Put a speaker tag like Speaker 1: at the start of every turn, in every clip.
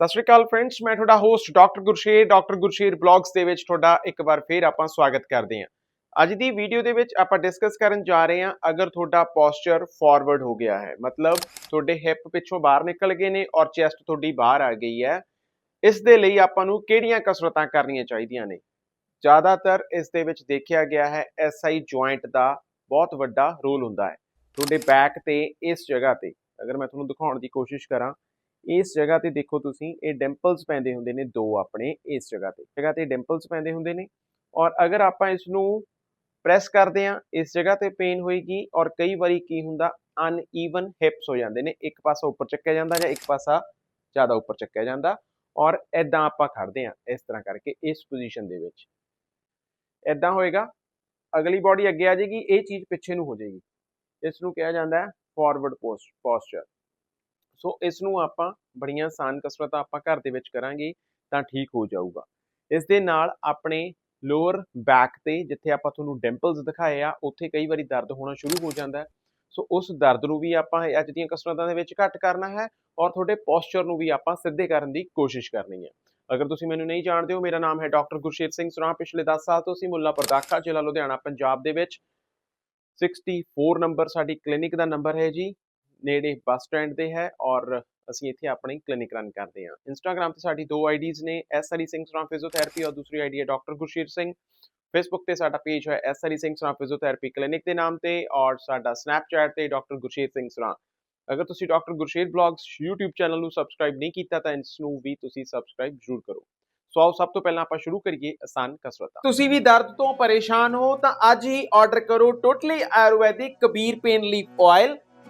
Speaker 1: ਸਤਿ ਸ਼੍ਰੀ ਅਕਾਲ ਫਰੈਂਡਸ ਮੈਂ ਤੁਹਾਡਾ host doctor Gursher doctor Gursher blogs ਦੇ ਵਿੱਚ ਤੁਹਾਡਾ ਇੱਕ ਵਾਰ ਫੇਰ ਆਪਾਂ ਸਵਾਗਤ ਕਰਦੇ ਹਾਂ। ਅੱਜ ਦੀ ਵੀਡੀਓ ਦੇ ਵਿੱਚ ਆਪਾਂ ਡਿਸਕਸ ਕਰਨ ਜਾ ਰਹੇ ਹਾਂ ਅਗਰ ਤੁਹਾਡਾ ਪੋਸਚਰ ਫਾਰਵਰਡ ਹੋ ਗਿਆ ਹੈ, ਮਤਲਬ ਤੁਹਾਡੇ ਹਿਪ ਪਿੱਛੋਂ ਬਾਹਰ ਨਿਕਲ ਗਏ ਨੇ ਔਰ ਚੈਸਟ ਤੁਹਾਡੀ ਬਾਹਰ ਆ ਗਈ ਹੈ, ਇਸ ਦੇ ਲਈ ਆਪਾਂ ਨੂੰ ਕਿਹੜੀਆਂ ਕਸਰਤਾਂ ਕਰਨੀਆਂ ਚਾਹੀਦੀਆਂ ਨੇ? ਜ਼ਿਆਦਾਤਰ ਇਸ ਦੇ ਵਿੱਚ ਦੇਖਿਆ ਗਿਆ ਹੈ ਐਸਆਈ ਜੁਆਇੰਟ ਦਾ ਬਹੁਤ ਵੱਡਾ ਰੋਲ ਹੁੰਦਾ ਹੈ, ਤੁਹਾਡੇ ਬੈਕ ਤੇ ਇਸ ਜਗ੍ਹਾ ਤੇ। ਅਗਰ ਮੈਂ ਤੁਹਾਨੂੰ ਦਿਖਾਉਣ ਦੀ ਕੋਸ਼ਿਸ਼ ਕਰਾਂ ਇਸ ਜਗ੍ਹਾ ਤੇ ਦੇਖੋ ਤੁਸੀਂ, ਇਹ ਡਿੰਪਲਸ ਪੈਂਦੇ ਹੁੰਦੇ ਨੇ ਦੋ ਆਪਣੇ ਇਸ ਜਗ੍ਹਾ ਤੇ। ਜਗ੍ਹਾ ਤੇ ਡਿੰਪਲਸ ਪੈਂਦੇ ਹੁੰਦੇ ਨੇ ਔਰ ਅਗਰ ਆਪਾਂ ਇਸ ਨੂੰ ਪ੍ਰੈਸ ਕਰਦੇ ਆ ਇਸ ਜਗ੍ਹਾ ਤੇ ਪੇਨ ਹੋਏਗੀ ਔਰ ਕਈ ਵਾਰੀ ਕੀ ਹੁੰਦਾ ਅਨ ਈਵਨ ਹਿਪਸ ਹੋ ਜਾਂਦੇ ਨੇ। ਇੱਕ ਪਾਸਾ ਉੱਪਰ ਚੱਕਿਆ ਜਾਂਦਾ ਜਾਂ ਇੱਕ ਪਾਸਾ ਜ਼ਿਆਦਾ ਉੱਪਰ ਚੱਕਿਆ ਜਾਂਦਾ ਔਰ ਐਦਾਂ ਆਪਾਂ ਖੜਦੇ ਆ ਇਸ ਤਰ੍ਹਾਂ ਕਰਕੇ ਇਸ ਪੋਜੀਸ਼ਨ ਦੇ ਵਿੱਚ। ਐਦਾਂ ਹੋਏਗਾ, ਅਗਲੀ ਬਾਡੀ ਅੱਗੇ ਆ ਜਾਏਗੀ, ਇਹ ਚੀਜ਼ ਪਿੱਛੇ ਨੂੰ ਹੋ ਜਾਏਗੀ। ਇਸ ਨੂੰ ਕਿਹਾ ਜਾਂਦਾ ਹੈ ਫਾਰਵਰਡ ਪੋਸਚਰ ਸੋ ਇਸ ਨੂੰ ਆਪਾਂ ਬੜੀਆਂ ਆਸਾਨ ਕਸਰਤਾਂ ਆਪਾਂ ਘਰ ਦੇ ਵਿੱਚ ਕਰਾਂਗੇ, ਤਾਂ ਠੀਕ ਹੋ ਜਾਊਗਾ। ਇਸ ਦੇ ਨਾਲ ਆਪਣੇ ਲੋਅਰ ਬੈਕ ਤੇ ਜਿੱਥੇ ਆਪਾਂ ਤੁਹਾਨੂੰ ਡਿੰਪਲਸ ਦਿਖਾਏ ਆ, ਉੱਥੇ ਕਈ ਵਾਰੀ ਦਰਦ ਹੋਣਾ ਸ਼ੁਰੂ ਹੋ ਜਾਂਦਾ ਹੈ। ਸੋ ਉਸ ਦਰਦ ਨੂੰ ਵੀ ਆਪਾਂ ਅੱਜ ਦੀਆਂ ਕਸਰਤਾਂ ਦੇ ਵਿੱਚ ਘੱਟ ਕਰਨਾ ਹੈ ਔਰ ਤੁਹਾਡੇ ਪੋਸਚਰ ਨੂੰ ਵੀ ਆਪਾਂ ਸਿੱਧੇ ਕਰਨ ਦੀ ਕੋਸ਼ਿਸ਼ ਕਰਨੀ ਹੈ। ਅਗਰ ਤੁਸੀਂ ਮੈਨੂੰ ਨਹੀਂ ਜਾਣਦੇ ਹੋ, ਮੇਰਾ ਨਾਮ ਹੈ ਡਾਕਟਰ ਗੁਰਸ਼ੇਰ ਸਿੰਘ ਸੁਰਾ ਪਿਛਲੇ 10 ਸਾਲ ਤੋਂ ਅਸੀਂ ਮੁੱਲਾਪੁਰ ਦਾਖਾ ਜ਼ਿਲ੍ਹਾ ਲੁਧਿਆਣਾ, ਪੰਜਾਬ ਦੇ ਵਿੱਚ। 64 ਨੰਬਰ ਸਾਡੀ ਕਲੀਨਿਕ ਦਾ ਨੰਬਰ ਹੈ ਜੀ। ਨੇੜੇ ਬੱਸ ਸਟੈਂਡ ਤੇ ਹੈ ਔਰ ਅਸੀਂ ਇੱਥੇ ਆਪਣੀ ਕਲੀਨਿਕ ਰਨ ਕਰਦੇ ਹਾਂ। ਇੰਸਟਾਗ੍ਰam ਤੇ ਸਾਡੀ ਦੋ ਆਈਡੀਜ਼ ਨੇ ਐਸ ਹਰੀ ਸਿੰਘ ਸਰਾਂ ਫਿਜ਼ੀਓਥੈਰੇਪੀ ਔਰ ਦੂਸਰੀ ਆਈਡੀ ਹੈ ਡਾਕਟਰ ਗੁਰਸ਼ੀਰ ਸਿੰਘ। ਫੇਸਬੁੱਕ ਤੇ ਸਾਡਾ ਪੇਜ ਹੈ ਐਸ ਹਰੀ ਸਿੰਘ ਸਰਾਂ ਫਿਜ਼ੀਓਥੈਰੇਪੀ ਕਲੀਨਿਕ ਦੇ ਨਾਮ ਤੇ ਔਰ ਸਾਡਾ ਸਨੈਪਚੈਟ ਤੇ ਡਾਕਟਰ ਗੁਰਸ਼ੀਰ ਸਿੰਘ ਸਰਾਂ। ਅਗਰ ਤੁਸੀਂ doctor Gursher blogs YouTube channel ਨੂੰ ਸਬਸਕ੍ਰਾਈਬ ਨਹੀਂ ਕੀਤਾ ਤਾਂ ਇਸ ਨੂੰ ਵੀ ਤੁਸੀਂ ਸਬਸਕ੍ਰਾਈਬ ਜ਼ਰੂਰ ਕਰੋ। ਸੋ ਆਓ ਸਭ ਤੋਂ ਪਹਿਲਾਂ ਆਪਾਂ ਸ਼ੁਰੂ ਕਰੀਏ ਆਸਾਨ ਕਸਰਤਾਂ। ਤੁਸੀਂ ਵੀ ਦਰਦ ਤੋਂ ਪਰੇਸ਼ਾਨ ਹੋ ਤਾਂ ਅੱਜ ਹੀ ਆਰਡਰ ਕਰੋ totally Ayurvedic Kabir pain leaf oil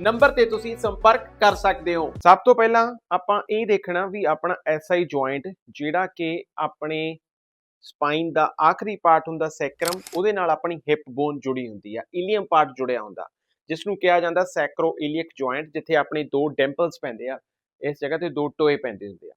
Speaker 1: number ਤੇ ਤੁਸੀਂ ਸੰਪਰਕ ਕਰ ਸਕਦੇ ਹੋ। ਸਭ ਤੋਂ ਪਹਿਲਾਂ ਆਪਾਂ ਇਹ ਦੇਖਣਾ ਵੀ ਆਪਣਾ ਐਸਆਈ ਜੁਆਇੰਟ ਜਿਹੜਾ ਕਿ ਆਪਣੇ ਸਪਾਈਨ ਦਾ ਆਖਰੀ ਪਾਰਟ ਹੁੰਦਾ ਸੈਕਰਮ, ਉਹਦੇ ਨਾਲ ਆਪਣੀ ਹਿਪ ਬੋਨ ਜੁੜੀ ਹੁੰਦੀ ਆ ਇਲੀਅਮ ਪਾਰਟ ਜੁੜਿਆ ਹੁੰਦਾ। ਜਿਸ ਨੂੰ ਕਿਹਾ ਜਾਂਦਾ ਸੈਕਰੋ ਇਲੀਅਕ ਜੁਆਇੰਟ ਜਿੱਥੇ ਆਪਣੇ ਦੋ ਡੈਂਪਲਸ ਪੈਂਦੇ ਆ, ਇਸ ਜਗ੍ਹਾ ਤੇ ਦੋ ਟੋਏ ਪੈਂਦੇ ਹੁੰਦੇ ਆ।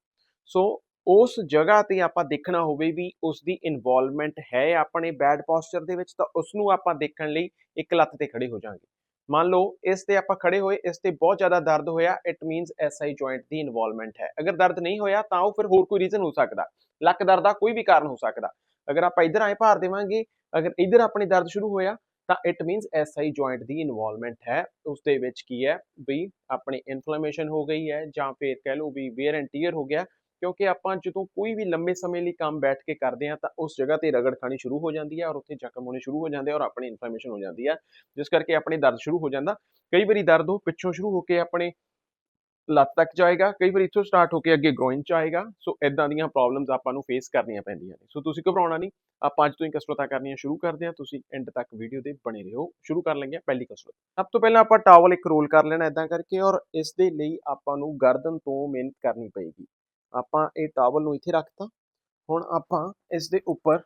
Speaker 1: ਸੋ ਉਸ ਜਗ੍ਹਾ ਤੇ ਆਪਾਂ ਦੇਖਣਾ ਹੋਵੇ ਵੀ ਉਸ ਦੀ ਇਨਵੋਲਵਮੈਂਟ ਹੈ ਆਪਣੇ ਬੈਡ ਪੋਸਚਰ ਦੇ ਵਿੱਚ, ਤਾਂ ਉਸ ਨੂੰ ਆਪਾਂ ਦੇਖਣ ਲਈ ਇੱਕ ਲੱਤ ਤੇ ਖੜੇ ਹੋ ਜਾਾਂਗੇ ਮੰਨ ਲਓ, ਇਸ ਤੇ ਆਪਾਂ ਖੜੇ ਹੋਏ, ਇਸ ਤੇ ਬਹੁਤ ਜ਼ਿਆਦਾ ਦਰਦ ਹੋਇਆ ਇਟ ਮੀਨਸ ਐਸਆਈ ਜੁਆਇੰਟ ਦੀ ਇਨਵੋਲਵਮੈਂਟ ਹੈ। ਅਗਰ ਦਰਦ ਨਹੀਂ ਹੋਇਆ, ਤਾਂ ਉਹ ਫਿਰ ਹੋਰ ਕੋਈ ਰੀਜ਼ਨ ਹੋ ਸਕਦਾ। ਲੱਕ ਦਰਦ ਦਾ ਕੋਈ ਵੀ ਕਾਰਨ ਹੋ ਸਕਦਾ। ਅਗਰ ਆਪਾਂ ਇਧਰ ਆਏ ਭਾਰ ਦੇਵਾਂਗੇ, ਅਗਰ ਇਧਰ ਆਪਣੇ ਦਰਦ ਸ਼ੁਰੂ ਹੋਇਆ, ਤਾਂ ਇਟ ਮੀਨਸ ਐਸਆਈ ਜੁਆਇੰਟ ਦੀ ਇਨਵੋਲਵਮੈਂਟ ਹੈ। ਉਸ ਦੇ ਵਿੱਚ ਕੀ ਹੈ? ਵੀ ਆਪਣੀ ਇਨਫਲੇਮੇਸ਼ਨ ਹੋ ਗਈ ਹੈ, ਜਾਂ ਫਿਰ ਕਹਿ ਲਓ ਵੀ ਵੇਅਰ ਐਂਡ ਟੀਅਰ ਹੋ ਗਿਆ ਕਿਉਂਕਿ ਆਪਾਂ ਜਦੋਂ ਕੋਈ ਵੀ ਲੰਬੇ ਸਮੇਂ ਲਈ ਕੰਮ ਬੈਠ ਕੇ ਕਰਦੇ ਆ ਤਾਂ ਉਸ ਜਗ੍ਹਾ ਤੇ ਰਗੜ ਖਾਣੀ ਸ਼ੁਰੂ ਹੋ ਜਾਂਦੀ ਹੈ ਔਰ ਉੱਥੇ ਜ਼ਖਮ ਹੋਣੇ ਸ਼ੁਰੂ ਹੋ ਜਾਂਦੇ ਔਰ ਆਪਣੀ ਇਨਫੋਰਮੇਸ਼ਨ ਹੋ ਜਾਂਦੀ ਹੈ। ਜਿਸ ਕਰਕੇ ਆਪਣੇ ਦਰਦ ਸ਼ੁਰੂ ਹੋ ਜਾਂਦਾ। ਕਈ ਵਾਰੀ ਦਰਦ ਉਹ ਪਿੱਛੋਂ ਸ਼ੁਰੂ ਹੋ ਕੇ ਆਪਣੇ ਲੱਤ ਤੱਕ ਜਾਏਗਾ, ਕਈ ਵਾਰੀ ਇੱਥੋਂ ਸਟਾਰਟ ਹੋ ਕੇ ਅੱਗੇ ਗ੍ਰੋਇਨ ਚ ਆਏਗਾ। ਸੋ ਇਦਾਂ ਦੀਆਂ ਪ੍ਰੋਬਲਮਸ ਆਪਾਂ ਨੂੰ ਫੇਸ ਕਰਨੀਆਂ ਪੈਂਦੀਆਂ ਨੇ। ਸੋ ਤੁਸੀਂ ਘਬਰਾਉਣਾ ਨਹੀਂ, ਆਪਾਂ ਅੱਜ ਤੋਂ ਹੀ ਕਸਰਤਾਂ ਕਰਨੀਆਂ ਸ਼ੁਰੂ ਕਰਦੇ ਹਾਂ। ਤੁਸੀਂ ਐਂਡ ਤੱਕ ਵੀਡੀਓ ਦੇ ਬਣੇ ਰਹੋ। ਸ਼ੁਰੂ ਕਰ ਲੈਂਗੇ ਪਹਿਲੀ ਕਸਰਤ। ਸਭ ਤੋਂ ਪਹਿਲਾਂ ਆਪਾਂ ਟਾਵਲ ਇੱਕ ਰੋਲ ਕਰ ਲੈਣਾ ਇਦਾਂ ਕਰਕੇ ਔਰ ਇਸ ਦੇ ਲਈ ਆਪਾਂ ਨੂੰ ਗਰਦਨ ਤੋਂ ਮਿਹਨਤ ਕਰਨੀ ਪਏਗੀ। ਆਪਾਂ ਇਹ ਟਾਵਲ ਨੂੰ ਇੱਥੇ ਰੱਖਤਾ। ਹੁਣ ਆਪਾਂ ਇਸ ਦੇ ਉੱਪਰ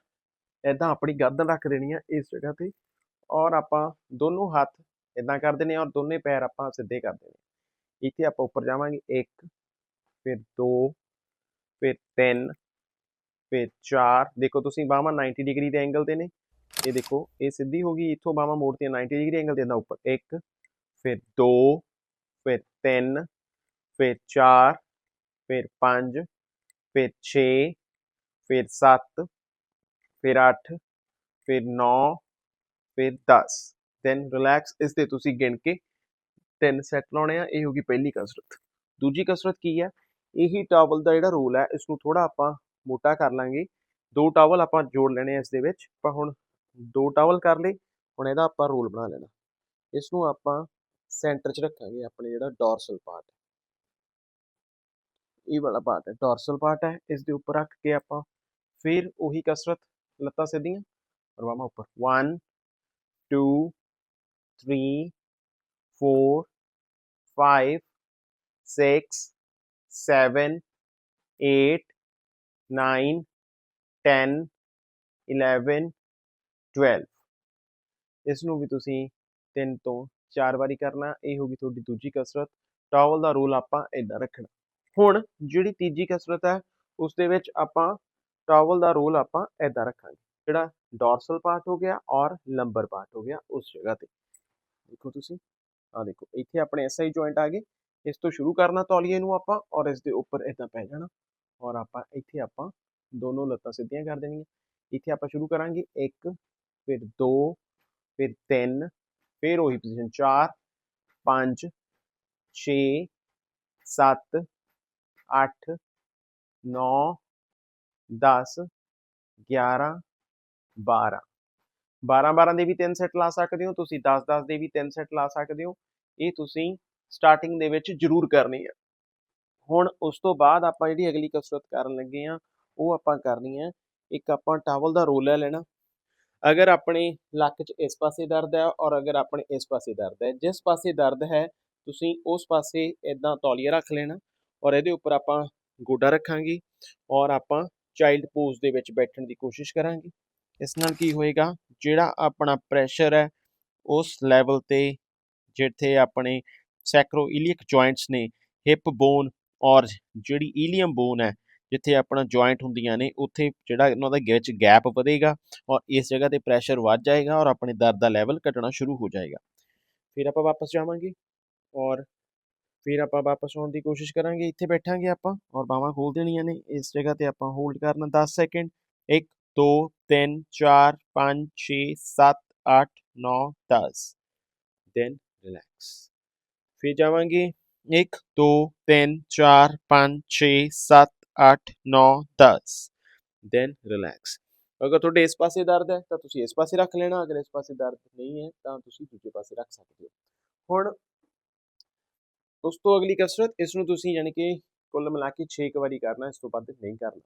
Speaker 1: ਇਦਾਂ ਆਪਣੀ ਗਰਦਨ ਰੱਖ ਦੇਣੀ ਆ ਇਸ ਜਗ੍ਹਾ ਤੇ ਔਰ ਆਪਾਂ ਦੋਨੋਂ ਹੱਥ ਇਦਾਂ ਕਰ ਦੇਣੇ ਔਰ ਦੋਨੇ ਪੈਰ ਆਪਾਂ ਸਿੱਧੇ ਕਰ ਦੇਣੇ ਇੱਥੇ ਆਪਾਂ ਉੱਪਰ ਜਾਵਾਂਗੇ 1 ਫਿਰ 2 ਫਿਰ 3 ਫਿਰ 4 ਦੇਖੋ ਤੁਸੀਂ ਬਾਹਾਂ 90 ਡਿਗਰੀ ਦੇ ਐਂਗਲ ਤੇ ਨੇ। ਇਹ ਦੇਖੋ, ਇਹ ਸਿੱਧੀ ਹੋ ਗਈ, ਇੱਥੋਂ ਬਾਹਾਂ ਮੋੜਤੀਆਂ 90 ਡਿਗਰੀ ਐਂਗਲ ਤੇ ਇਦਾਂ ਉੱਪਰ। 1 ਫਿਰ 2 ਫਿਰ 3 ਫਿਰ 4 ਫਿਰ 5 ਫਿਰ 6 ਫਿਰ 7 ਫਿਰ 8 ਫਿਰ 9 ਫਿਰ 10 ਦੈਨ ਰਿਲੈਕਸ ਇਸ ਤੇ ਤੁਸੀਂ ਗਿਣ ਕੇ ਤਿੰਨ ਸੈੱਟ ਲਾਉਣੇ ਆ, ਇਹ ਹੋਗੀ ਪਹਿਲੀ ਕਸਰਤ। ਦੂਜੀ ਕਸਰਤ ਕੀ ਹੈ ਇਹੀ ਟਾਵਲ ਦਾ ਜਿਹੜਾ ਰੋਲ ਹੈ ਇਸ ਨੂੰ ਥੋੜਾ ਆਪਾਂ ਮੋਟਾ ਕਰ ਲਾਂਗੇ। ਦੋ ਟਾਵਲ ਆਪਾਂ ਜੋੜ ਲੈਣੇ ਇਸ ਦੇ ਵਿੱਚ ਪਰ ਹੁਣ ਦੋ ਟਾਵਲ ਕਰ ਲਈ ਹੁਣ ਇਹਦਾ ਆਪਾਂ ਰੋਲ ਬਣਾ ਲੈਣਾ। ਇਸ ਨੂੰ ਆਪਾਂ ਸੈਂਟਰ 'ਚ ਰੱਖਾਂਗੇ, ਆਪਣੇ ਜਿਹੜਾ ਡੋਰਸਲ ਪਾਰਟ ਇਹ ਵਾਲਾ ਪਾਰਟ ਹੈ। ਡੋਰਸਲ ਪਾਰਟ ਹੈ। ਇਸ ਦੇ ਉੱਪਰ ਰੱਖ ਕੇ ਆਪਾਂ ਫਿਰ ਉਹੀ ਕਸਰਤ ਲੱਤਾਂ ਸਿੱਧੀਆਂ ਔਰ ਬਾਹਾਂ ਉੱਪਰ। 1 2 3 4 5 6 7 8 9 10 11 12 ਇਸ ਨੂੰ ਵੀ ਤੁਸੀਂ 3 ਤੋਂ 4 ਵਾਰੀ ਕਰਨਾ। ਇਹ ਹੋਗੀ ਤੁਹਾਡੀ ਦੂਜੀ ਕਸਰਤ। ਟਾਵਲ ਦਾ ਰੋਲ ਆਪਾਂ ਇਦਾਂ ਰੱਖਣਾ। ਹੁਣ ਜਿਹੜੀ ਤੀਜੀ ਕਸਰਤ ਹੈ ਉਸ ਦੇ ਵਿੱਚ ਆਪਾਂ ਟਾਵਲ ਦਾ ਰੋਲ ਆਪਾਂ ਇਦਾਂ ਰੱਖਾਂਗੇ। ਜਿਹੜਾ ਡੋਰਸਲ ਪਾਰਟ ਹੋ ਗਿਆ ਔਰ ਲੰਬਰ ਪਾਰਟ ਹੋ ਗਿਆ ਉਸ ਜਗ੍ਹਾ ਤੇ। ਦੇਖੋ ਤੁਸੀਂ ਆ ਦੇਖੋ, ਇੱਥੇ ਆਪਣੇ ਐਸਆਈ ਜੁਆਇੰਟ ਆ ਗਏ। ਇਸ ਤੋਂ ਸ਼ੁਰੂ ਕਰਨਾ ਤੌਲੀਏ ਨੂੰ ਆਪਾਂ ਔਰ ਇਸ ਦੇ ਉੱਪਰ ਇਦਾਂ ਪੈ ਜਾਣਾ। ਔਰ ਆਪਾਂ ਇੱਥੇ ਆਪਾਂ ਦੋਨੋਂ ਲੱਤਾਂ ਸਿੱਧੀਆਂ ਕਰ ਦੇਣੀਆਂ। ਇੱਥੇ ਆਪਾਂ ਸ਼ੁਰੂ ਕਰਾਂਗੇ 1 ਫਿਰ 2 ਫਿਰ 3 ਫਿਰ ਉਹੀ ਪੋਜੀਸ਼ਨ 4 5 6 7 8 9 10 11 12 12 12 ਦੇ ਵੀ ਤਿੰਨ ਸੈੱਟ ਲਾ ਸਕਦੇ ਹੋ, ਤੁਸੀਂ 10 10 ਦੇ ਵੀ ਤਿੰਨ ਸੈੱਟ ਲਾ ਸਕਦੇ ਹੋ। ਇਹ ਤੁਸੀਂ ਸਟਾਰਟਿੰਗ ਦੇ ਵਿੱਚ ਜ਼ਰੂਰ ਕਰਨੀ ਹੈ। ਹੁਣ ਉਸ ਤੋਂ ਬਾਅਦ ਆਪਾਂ ਜਿਹੜੀ ਅਗਲੀ ਕਸਰਤ ਕਰਨ ਲੱਗੇ ਆ ਉਹ ਆਪਾਂ ਕਰਨੀ ਹੈ, ਇੱਕ ਆਪਾਂ ਟਾਵਲ ਦਾ ਰੋਲ ਲੈ ਲੈਣਾ। ਅਗਰ ਆਪਣੇ ਲੱਕ 'ਚ ਇਸ ਪਾਸੇ ਦਰਦ ਹੈ ਔਰ ਅਗਰ ਆਪਣੇ ਇਸ ਪਾਸੇ ਦਰਦ ਹੈ, ਜਿਸ ਪਾਸੇ ਦਰਦ ਹੈ, ਤੁਸੀਂ ਉਸ ਪਾਸੇ ਇਦਾਂ ਤੌਲੀਆ ਰੱਖ ਲੈਣਾ। ਔਰ ਇਹਦੇ ਉੱਪਰ ਆਪਾਂ ਗੋਡਾ ਰੱਖਾਂਗੇ ਔਰ ਆਪਾਂ ਚਾਈਲਡ ਪੋਜ਼ ਦੇ ਵਿੱਚ ਬੈਠਣ ਦੀ ਕੋਸ਼ਿਸ਼ ਕਰਾਂਗੇ। ਇਸ ਨਾਲ ਕੀ ਹੋਏਗਾ, ਜਿਹੜਾ ਆਪਣਾ ਪ੍ਰੈਸ਼ਰ ਹੈ, ਉਸ ਲੈਵਲ ਤੇ ਜਿੱਥੇ ਆਪਣੇ ਸੈਕਰੋਇਲੀਅਕ ਜੁਆਇੰਟਸ ਨੇ ਹਿਪ ਬੋਨ ਔਰ ਜਿਹੜੀ ਈਲੀਅਮ ਬੋਨ ਹੈ, ਜਿੱਥੇ ਆਪਣਾ ਜੁਆਇੰਟ ਹੁੰਦੀਆਂ ਨੇ, ਉੱਥੇ ਜਿਹੜਾ ਉਹਨਾਂ ਦਾ ਵਿੱਚ ਗੈਪ ਵਧੇਗਾ ਔਰ ਇਸ ਜਗ੍ਹਾ ਤੇ ਪ੍ਰੈਸ਼ਰ ਵੱਧ ਜਾਏਗਾ ਔਰ ਆਪਣੇ ਦਰਦ ਦਾ ਲੈਵਲ ਘਟਣਾ ਸ਼ੁਰੂ ਹੋ ਜਾਏਗਾ। ਫਿਰ ਆਪਾਂ ਵਾਪਸ ਜਾਵਾਂਗੇ ਔਰ ਫਿਰ ਆਪਾਂ ਵਾਪਸ ਆਉਣ ਦੀ ਕੋਸ਼ਿਸ਼ ਕਰਾਂਗੇ ਇੱਥੇ ਬੈਠਾਂਗੇ ਆਪਾਂ ਔਰ ਬਾਹਾਂ ਖੋਲ ਦੇਣੀਆਂ ਨੇ ਇਸ ਜਗ੍ਹਾ ਤੇ ਆਪਾਂ ਹੋਲਡ ਕਰਨਾ 10 ਸੈਕਿੰਡ 1 2 3 4 5 6 7 8 9 10 ਦੈਨ ਰਿਲੈਕਸ ਫਿਰ ਜਾਵਾਂਗੇ 1 2 3 4 5 6 7 8 9 10 ਦੈਨ ਰਿਲੈਕਸ ਅਗਰ ਤੁਹਾਡੇ ਇਸ ਪਾਸੇ ਦਰਦ ਹੈ ਤਾਂ ਤੁਸੀਂ ਇਸ ਪਾਸੇ ਰੱਖ ਲੈਣਾ ਅਗਰ ਇਸ ਪਾਸੇ ਦਰਦ ਨਹੀਂ ਹੈ ਤਾਂ ਤੁਸੀਂ ਦੂਜੇ ਪਾਸੇ ਰੱਖ ਸਕਦੇ ਹੋ ਹੁਣ ਉਸ ਤੋਂ ਅਗਲੀ ਕਸਰਤ, ਇਸ ਨੂੰ ਤੁਸੀਂ ਯਾਨੀ ਕਿ ਕੁੱਲ ਮਿਲਾ ਕੇ 6 ਵਾਰੀ ਕਰਨਾ, ਇਸ ਤੋਂ ਵੱਧ ਨਹੀਂ ਕਰਨਾ।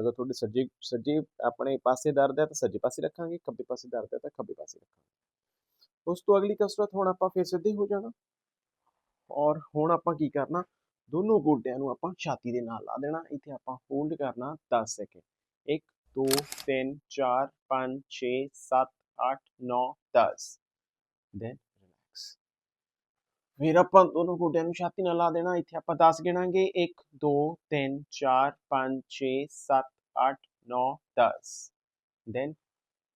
Speaker 1: ਅਗਰ ਤੁਹਾਡੇ ਸੱਜੇ ਸੱਜੇ ਆਪਣੇ ਪਾਸੇ ਦਰਦ ਹੈ ਤਾਂ ਸੱਜੇ ਪਾਸੇ ਰੱਖਾਂਗੇ, ਖੱਬੇ ਪਾਸੇ ਦਰਦ ਹੈ ਤਾਂ ਖੱਬੇ ਪਾਸੇ ਰੱਖਾਂਗੇ। ਉਸ ਤੋਂ ਅਗਲੀ ਕਸਰਤ ਹੁਣ ਆਪਾਂ ਫਿਰ ਸਿੱਧੇ ਹੋ ਜਾਣਾ। ਔਰ ਹੁਣ ਆਪਾਂ ਕੀ ਕਰਨਾ, ਦੋਨੋਂ ਗੋਡਿਆਂ ਨੂੰ ਆਪਾਂ ਛਾਤੀ ਦੇ ਨਾਲ ਲਾ ਦੇਣਾ, ਇੱਥੇ ਆਪਾਂ ਹੋਲਡ ਕਰਨਾ 10 ਸੈਕਿੰਡ। 1 2 3 4 5 6 7 8 9 10 ਦੈਨ ਫਿਰ ਆਪਾਂ ਦੋਨੋਂ ਗੋਡਿਆਂ ਨੂੰ ਛਾਤੀ ਨਾਲ ਲਾ ਦੇਣਾ, ਇੱਥੇ ਆਪਾਂ 10 ਗਿਣਾਂਗੇ। 1 2 3 4 5 6 7 8 9 10 ਦੈਨ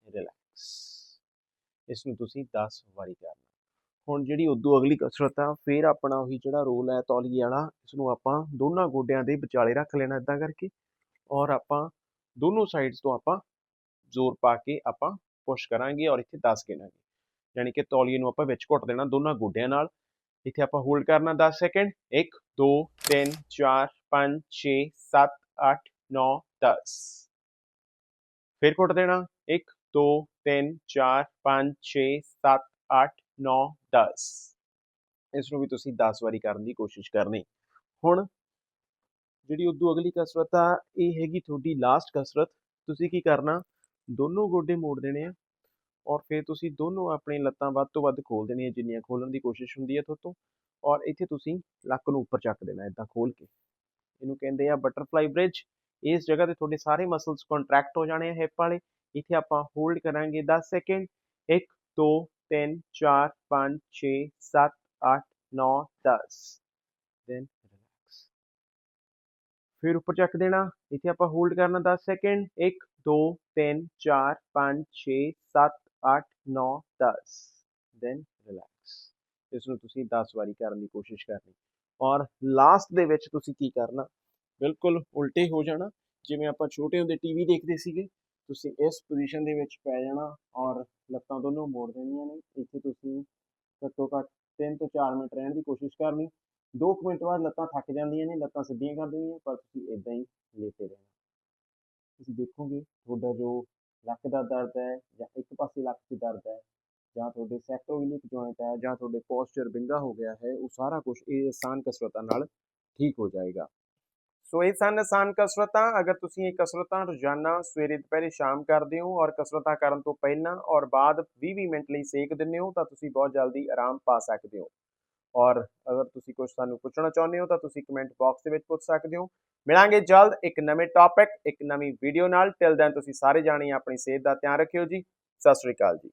Speaker 1: ਰਿਲੈਕਸ ਇਸ ਨੂੰ ਤੁਸੀਂ 10 ਵਾਰੀ ਕਰਨਾ। ਹੁਣ ਜਿਹੜੀ ਉਦੋਂ ਅਗਲੀ ਕਸਰਤ ਆ, ਫਿਰ ਆਪਣਾ ਉਹੀ ਜਿਹੜਾ ਰੋਲ ਹੈ ਤੌਲੀਏ ਵਾਲਾ, ਇਸ ਨੂੰ ਆਪਾਂ ਦੋਨਾਂ ਗੋਡਿਆਂ ਦੇ ਵਿਚਾਲੇ ਰੱਖ ਲੈਣਾ ਇਦਾਂ ਕਰਕੇ। ਔਰ ਆਪਾਂ ਦੋਨੋਂ ਸਾਈਡਸ ਤੋਂ ਆਪਾਂ ਜ਼ੋਰ ਪਾ ਕੇ ਆਪਾਂ ਪੁਸ਼ ਕਰਾਂਗੇ ਔਰ ਇੱਥੇ 10 ਗਿਣਾਂਗੇ। ਯਾਨੀ ਕਿ ਤੌਲੀਏ ਨੂੰ ਆਪਾਂ ਵਿੱਚ ਘੁੱਟ ਦੇਣਾ ਦੋਨਾਂ ਗੋਡਿਆਂ ਨਾਲ। ਇੱਥੇ ਆਪਾਂ ਹੋਲਡ ਕਰਨਾ 10 ਸੈਕਿੰਡ 1 2 3 4 5 6 7 8 9 10 ਫਿਰ ਘੁੱਟ ਦੇਣਾ। 1 2 3 4 5 6 7 8 9 10 ਇਸ ਨੂੰ ਵੀ ਤੁਸੀਂ 10 ਵਾਰੀ ਕਰਨ ਦੀ ਕੋਸ਼ਿਸ਼ ਕਰਨੀ। ਹੁਣ ਜਿਹੜੀ ਉਦੋਂ ਅਗਲੀ ਕਸਰਤ ਆ, ਇਹ ਹੈਗੀ ਤੁਹਾਡੀ ਲਾਸਟ ਕਸਰਤ। ਤੁਸੀਂ ਕੀ ਕਰਨਾ? ਦੋਨੋਂ ਗੋਡੇ ਮੋੜ ਦੇਣੇ ਆ। ਔਰ ਫਿਰ ਤੁਸੀਂ ਦੋਨੋਂ ਆਪਣੀ ਲੱਤਾਂ ਵੱਧ ਤੋਂ ਵੱਧ ਖੋਲ ਦੇਣੀਆਂ ਜਿੰਨੀਆਂ ਖੋਲਣ ਦੀ ਕੋਸ਼ਿਸ਼ ਹੁੰਦੀ ਹੈ ਤੁਹਾਤੋਂ ਔਰ ਇੱਥੇ ਤੁਸੀਂ ਲੱਕ ਨੂੰ ਉੱਪਰ ਚੱਕ ਦੇਣਾ ਇਦਾਂ ਖੋਲ ਕੇ। ਇਹਨੂੰ ਕਹਿੰਦੇ ਆ ਬਟਰਫਲਾਈ ਬ੍ਰਿਜ ਇਸ ਜਗ੍ਹਾ ਤੇ ਤੁਹਾਡੇ ਸਾਰੇ ਮਸਲਸ ਕੰਟਰੈਕਟ ਹੋ ਜਾਣੇ ਆ ਹਿਪ ਵਾਲੇ। ਇੱਥੇ ਆਪਾਂ ਹੋਲਡ ਕਰਾਂਗੇ 10 ਸੈਕਿੰਡ 1 2 3 4 5 6 7 8 9 10 ਦੈਨ ਰਿਲੈਕਸ ਫਿਰ ਉੱਪਰ ਚੱਕ ਦੇਣਾ। ਇੱਥੇ ਆਪਾਂ ਹੋਲਡ ਕਰਨਾ 10 ਸੈਕਿੰਡ 1 2 3 4 5 6 7 8 9 10 ਦੈਨ ਰਿਲੈਕਸ ਇਸ ਨੂੰ ਤੁਸੀਂ 10 ਵਾਰੀ ਕਰਨ ਦੀ ਕੋਸ਼ਿਸ਼ ਕਰਨੀ। ਔਰ ਲਾਸਟ ਦੇ ਵਿੱਚ ਤੁਸੀਂ ਕੀ ਕਰਨਾ? ਬਿਲਕੁਲ ਉਲਟੇ ਹੋ ਜਾਣਾ। ਜਿਵੇਂ ਆਪਾਂ ਛੋਟੇ ਹੁੰਦੇ ਟੀਵੀ ਦੇਖਦੇ ਸੀਗੇ, ਤੁਸੀਂ ਇਸ ਪੋਜੀਸ਼ਨ ਦੇ ਵਿੱਚ ਪੈ ਜਾਣਾ ਔਰ ਲੱਤਾਂ ਦੋਨੋਂ ਮੋੜ ਦੇਣੀਆਂ ਨੇ। ਇੱਥੇ ਤੁਸੀਂ ਘੱਟੋ ਘੱਟ 3 ਤੋਂ 4 ਮਿੰਟ ਰਹਿਣ ਦੀ ਕੋਸ਼ਿਸ਼ ਕਰਨੀ। 2 ਮਿੰਟ ਬਾਅਦ ਲੱਤਾਂ ਥੱਕ ਜਾਂਦੀਆਂ ਨੇ, ਲੱਤਾਂ ਸਿੱਧੀਆਂ ਕਰ ਦੇਣੀਆਂ, ਪਰ ਤੁਸੀਂ ਇਦਾਂ ਹੀ ਲੇਟੇ ਰਹਿਣਾ। ਤੁਸੀਂ ਦੇਖੋਗੇ, ਤੁਹਾਡਾ ਜੋ ਲੱਕ ਦਾ ਦਰਦ ਹੈ ਜਾਂ ਇੱਕ ਪਾਸੇ ਲੱਕ 'ਚ ਦਰਦ ਹੈ ਜਾਂ ਤੁਹਾਡੇ ਸੈਕਰੋਇਲਿਕ ਜੁਆਇੰਟ ਹੈ ਜਾਂ ਤੁਹਾਡੇ ਪੋਸਚਰ ਵਿੰਗਾ ਹੋ ਗਿਆ ਹੈ, ਉਹ ਸਾਰਾ ਕੁਝ ਇਹ ਆਸਾਨ ਕਸਰਤਾਂ ਨਾਲ ਠੀਕ ਹੋ ਜਾਏਗਾ। ਸੋ ਇਹ ਸਨ ਆਸਾਨ ਕਸਰਤਾਂ। ਅਗਰ ਤੁਸੀਂ ਇਹ ਕਸਰਤਾਂ ਰੋਜ਼ਾਨਾ ਸਵੇਰੇ, ਦੁਪਹਿਰੇ, ਸ਼ਾਮ ਕਰਦੇ ਹੋ ਔਰ ਕਸਰਤਾਂ ਕਰਨ ਤੋਂ ਪਹਿਲਾਂ ਔਰ ਬਾਅਦ 20-20 ਮਿੰਟ ਲਈ ਸੇਕ ਦਿੰਦੇ ਹੋ ਤਾਂ ਤੁਸੀਂ ਬਹੁਤ ਜਲਦੀ ਆਰਾਮ ਪਾ ਸਕਦੇ ਹੋ। ਔਰ ਅਗਰ ਤੁਸੀਂ ਕੁਝ ਸਾਨੂੰ ਪੁੱਛਣਾ ਚਾਹੁੰਦੇ ਹੋ ਤਾਂ ਤੁਸੀਂ ਕਮੈਂਟ ਬਾਕਸ ਦੇ ਵਿੱਚ ਪੁੱਛ ਸਕਦੇ ਹੋ। ਮਿਲਾਂਗੇ ਜਲਦ ਇੱਕ ਨਵੇਂ ਟੌਪਿਕ ਇੱਕ ਨਵੀਂ ਵੀਡੀਓ ਨਾਲ। ਟਿਲ ਦੈਨ ਤੁਸੀਂ ਸਾਰੇ ਜਾਣੇ ਆਪਣੀ ਸਿਹਤ ਦਾ ਧਿਆਨ ਰੱਖਿਓ ਜੀ। ਸਤਿ ਸ਼੍ਰੀ ਅਕਾਲ ਜੀ।